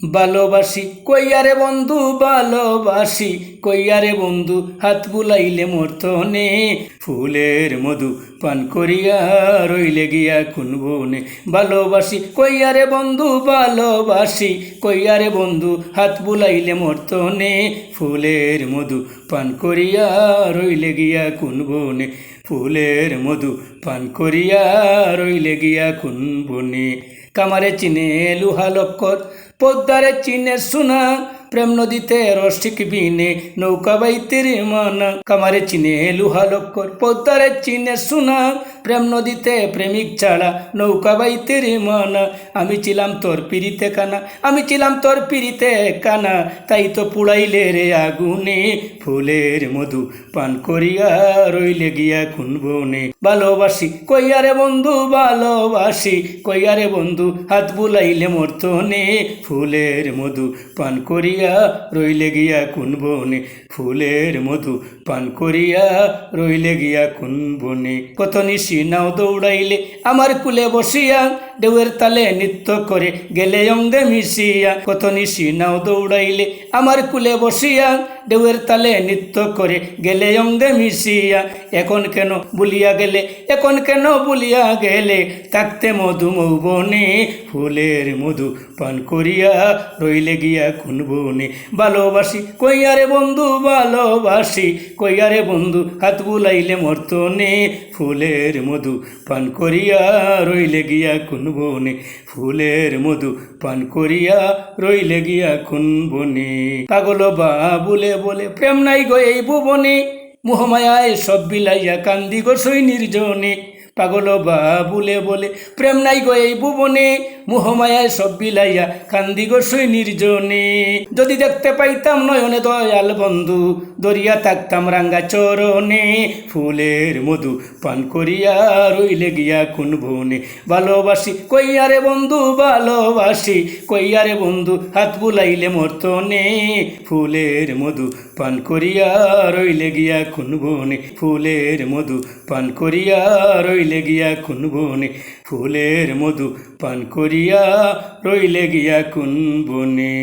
ভালোবাসি, কইয়ারে বন্ধু, ভালোবাসি, কইয়ারে বন্ধু, হাত বুলাইলে মর্তনে ফুলের মধু পান করিয়া রইলে গিয়া খুনবনে ভালোবাসি, কইয়ারে বন্ধু, ভালোবাসি, কইয়ারে বন্ধু, হাত বুলাইলে মর্তনে ফুলের মধু পান করিয়া রইলে গিয়া খুনবনে ফুলের মধু পান করিয়া রইলে গিয়া খুনবনে কামারে চিনে লুহা লক্কর পদ্মারে চিনে সোনা, প্রেম নদীতে রসিক বিনে, নৌকা বাইতের মানা। কামারে চিনে লুহা লক্ষর পদ্মারে চিনে সোনা প্রেম নদীতে প্রেমিক ছাড়া নৌকা বাইতে রে মানা। আমি ছিলাম তোর পিড়িতে কানা, আমি ছিলাম তোর পিড়িতে কানা। তাই তো পুড়াইলে রে আগুনে, ফুলের মধু পান করিয়া রইলে গিয়া খুনবনে ভালোবাসি কইয়ারে বন্ধু, ভালোবাসি কইয়ারে বন্ধু, হাত বুলাইলে মর্তনে। ফুলের মধু পান করিয়া রইলে গিয়া কুনবনে ফুলের মধু পান করিয়া রইলে গিয়া কুনবনে কত নিশি নাও দৌড়াইলে আমার কুলে বসিয়া ঢেউয়ের তালে নৃত্য করে গেলে অঙ্গে মিশিয়া। কত নিশি নাও দৌড়াইলে আমার কুলে বসিয়া ঢেউয়ের তালে নৃত্য করে গেলে অঙ্গে মিশিয়া। এখন কেন বলিয়া গেলে? এখন কেন বলিয়া গেলে? থাকতে মধু মৌবনে, ফুলের মধু পান করিয়া রইলে গিয়া খুনবনে ভালোবাসি, কইয়ারে বন্ধু, ভালোবাসি, কইয়ারে বন্ধু, হাত বুলাইলে মর্তনে, ফুলের মধু পান করিয়া রইলে গিয়া কোন খুনবনে ফুলের মধু পান করিয়া রইলে গিয়া কোন বনে? পাগল বা বলে বলে প্রেম নাই গো এই ভুবনে। মোহমায়ায় সব বিলাইয়া কান্দি গো সই নির্জনে পাগল বা বলে বলে, প্রেম নাই গো এই ভুবনে। মোহমায়ায় সব বিলাইয়া কান্দি গো সই নির্জনে যদি দেখতে পাইতাম নয়নে দয়াল বন্ধু, দরিয়া থাকতাম রাঙ্গা চরণে। ফুলের মধু পান করিয়া রইলে গিয়া কোন বনে। ভালোবাসি কইয়ারে বন্ধু, ভালোবাসি কইয়ারে বন্ধু, হাত বুলাইলে মর্তনে। ফুলের মধু পান করিয়া রইলে গিয়া কোন বনে। ফুলের মধু পান করিয়া রইলে গিয়া কোন বনে। ফুলের মধু পান করিয়া রইলে গিয়া কোন বনে